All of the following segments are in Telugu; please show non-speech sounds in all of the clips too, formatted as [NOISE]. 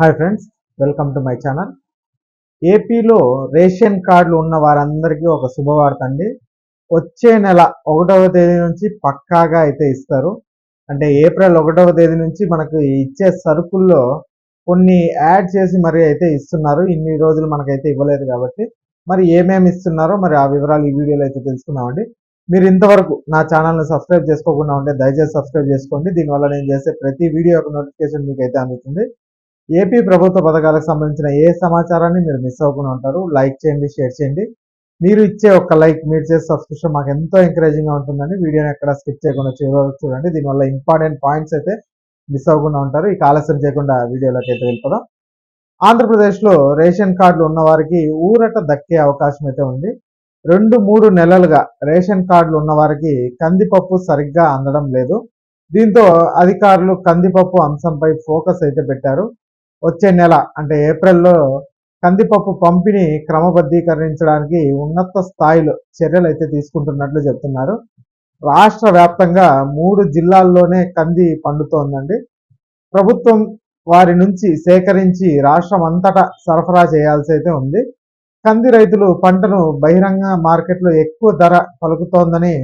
Hi friends welcome to my channel ఏపీలో రేషన్ కార్డులు ఉన్న వారందరికీ ఒక శుభవార్త అండి. వచ్చే నెల ఒకటవ తేదీ నుంచి పక్కాగా అయితే ఇస్తారు. అంటే ఏప్రిల్ ఒకటవ తేదీ నుంచి మనకు ఇచ్చే సరుకుల్లో కొన్ని యాడ్ చేసి మరి అయితే ఇస్తున్నారు. ఇన్ని రోజులు మనకైతే ఇవ్వలేదు కాబట్టి. మరి ఏమేమి ఇస్తున్నారో మరి ఆ వివరాలు ఈ వీడియోలో అయితే తెలుసుకుందామండి. మీరు ఇంతవరకు నా ఛానల్ని సబ్స్క్రైబ్ చేసుకోకుండా ఉంటే దయచేసి సబ్స్క్రైబ్ చేసుకోండి. దీనివల్ల నేను చేసే ప్రతి వీడియో యొక్క నోటిఫికేషన్ మీకు అయితే అందుతుంది. ఏపీ ప్రభుత్వ పథకాలకు సంబంధించిన ఏ సమాచారాన్ని మీరు మిస్ అవ్వకుండా ఉంటారు లైక్ చేయండి షేర్ చేయండి. మీరు ఇచ్చే ఒక లైక్ మీరు చేసే సబ్స్క్రిప్షన్ మాకు ఎంతో ఎంకరేజింగ్గా ఉంటుందని వీడియోని ఎక్కడ స్కిప్ చేయకుండా చివరి చూడండి. దీనివల్ల ఇంపార్టెంట్ పాయింట్స్ అయితే మిస్ అవ్వకుండా ఉంటారు. ఈ ఆలస్యం చేయకుండా వీడియోలోకి అయితే వెళ్ళిపోదాం. ఆంధ్రప్రదేశ్లో రేషన్ కార్డులు ఉన్న వారికి ఊరట దక్కే అవకాశం అయితే ఉంది. రెండు మూడు నెలలుగా రేషన్ కార్డులు ఉన్న వారికి కందిపప్పు సరిగ్గా అందడం లేదు. దీంతో అధికారులు కందిపప్పు అంశంపై ఫోకస్ అయితే పెట్టారు. వచ్చే నెల అంటే ఏప్రిల్లో కందిపప్పు పంపిణీ క్రమబద్ధీకరించడానికి ఉన్నత స్థాయిలో చర్యలు అయితే తీసుకుంటున్నట్లు చెప్తున్నారు. రాష్ట్ర వ్యాప్తంగా మూడు జిల్లాల్లోనే కంది పండుతోందండి. ప్రభుత్వం వారి నుంచి సేకరించి రాష్ట్రం అంతటా సరఫరా చేయాల్సి అయితే ఉంది. కంది రైతులు పంటను బహిరంగ మార్కెట్లో ఎక్కువ ధర పలుకుతోందని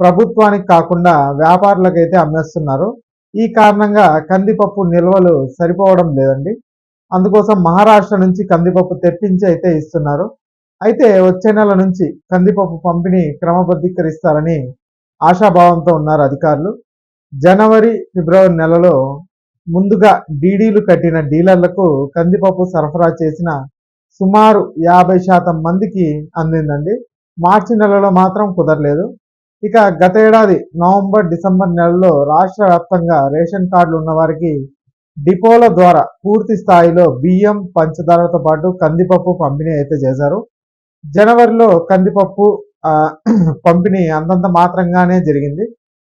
ప్రభుత్వానికి కాకుండా వ్యాపారులకైతే అమ్మేస్తున్నారు. ఈ కారణంగా కందిపప్పు నిల్వలు సరిపోవడం లేదండి. అందుకోసం మహారాష్ట్ర నుంచి కందిపప్పు తెప్పించి అయితే ఇస్తున్నారు. అయితే వచ్చే నెల నుంచి కందిపప్పు పంపిణీ క్రమబద్ధీకరిస్తారని ఆశాభావంతో ఉన్నారు అధికారులు. జనవరి ఫిబ్రవరి నెలలో ముందుగా డీడీలు కట్టిన డీలర్లకు కందిపప్పు సరఫరా చేసిన సుమారు యాభై శాతం మందికి అందిందండి. మార్చి నెలలో మాత్రం కుదరలేదు. ఇక గత ఏడాది నవంబర్ డిసెంబర్ నెలలో రాష్ట్ర వ్యాప్తంగా రేషన్ కార్డులు ఉన్న వారికి డిపోల ద్వారా పూర్తి స్థాయిలో బియ్యం పంచదారతో పాటు కందిపప్పు పంపిణీ అయితే చేశారు. జనవరిలో కందిపప్పు [CLEARS THROAT] పంపిణీ అంతంత మాత్రంగానే జరిగింది.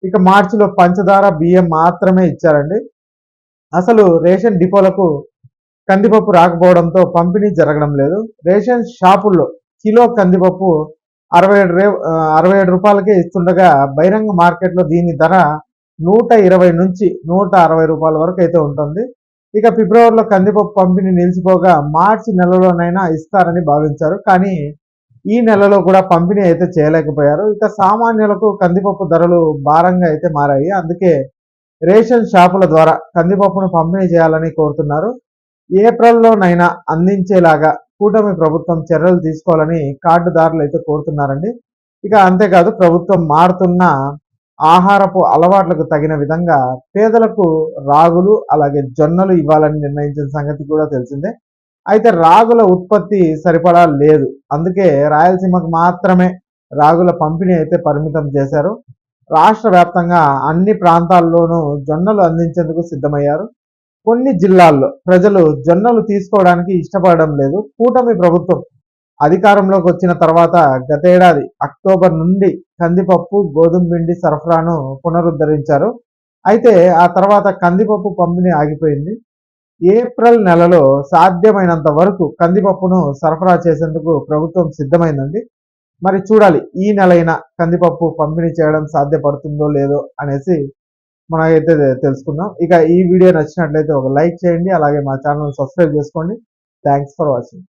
ఇక మార్చిలో పంచదార బియ్యం మాత్రమే ఇచ్చారండి. అసలు రేషన్ డిపోలకు కందిపప్పు రాకపోవడంతో పంపిణీ జరగడం లేదు. రేషన్ షాపుల్లో కిలో కందిపప్పు అరవై ఏడు రే అరవై ఏడు రూపాయలకే ఇస్తుండగా బహిరంగ మార్కెట్లో దీని ధర నూట ఇరవై నుంచి నూట అరవై రూపాయల వరకు అయితే ఉంటుంది. ఇక ఫిబ్రవరిలో కందిపప్పు పంపిణీ నిలిచిపోగా మార్చి నెలలోనైనా ఇస్తారని భావించారు. కానీ ఈ నెలలో కూడా పంపిణీ అయితే చేయలేకపోయారు. ఇక సామాన్యులకు కందిపప్పు ధరలు భారంగా అయితే మారాయి. అందుకే రేషన్ షాపుల ద్వారా కందిపప్పును పంపిణీ చేయాలని కోరుతున్నారు. ఏప్రిల్లోనైనా అందించేలాగా కూటమి ప్రభుత్వం చర్యలు తీసుకోవాలని కార్డుదారులు అయితే కోరుతున్నారండి. ఇక అంతేకాదు ప్రభుత్వం మారుతున్న ఆహారపు అలవాట్లకు తగిన విధంగా పేదలకు రాగులు అలాగే జొన్నలు ఇవ్వాలని నిర్ణయించిన సంగతి కూడా తెలిసిందే. అయితే రాగుల ఉత్పత్తి సరిపడా లేదు. అందుకే రాయలసీమకు మాత్రమే రాగుల పంపిణీ అయితే పరిమితం చేశారు. రాష్ట్ర వ్యాప్తంగా అన్ని ప్రాంతాల్లోనూ జొన్నలు అందించేందుకు సిద్ధమయ్యారు. కొన్ని జిల్లాల్లో ప్రజలు జొన్నలు తీసుకోవడానికి ఇష్టపడడం లేదు. కూటమి ప్రభుత్వం అధికారంలోకి వచ్చిన తర్వాత గతేడాది అక్టోబర్ నుండి కందిపప్పు గోధుమ పిండి సరఫరాను పునరుద్ధరించారు. అయితే ఆ తర్వాత కందిపప్పు పంపిణీ ఆగిపోయింది. ఏప్రిల్ నెలలో సాధ్యమైనంత వరకు కందిపప్పును సరఫరా చేసేందుకు ప్రభుత్వం సిద్ధమైందండి. మరి చూడాలి ఈ నెలైనా కందిపప్పు పంపిణీ చేయడం సాధ్యపడుతుందో లేదో అనేసి మనకైతే తెలుసుకుందాం. ఇక ఈ వీడియో నచ్చినట్లయితే ఒక లైక్ చేయండి అలాగే మా ఛానల్ సబ్స్క్రైబ్ చేసుకోండి. Thanks for watching.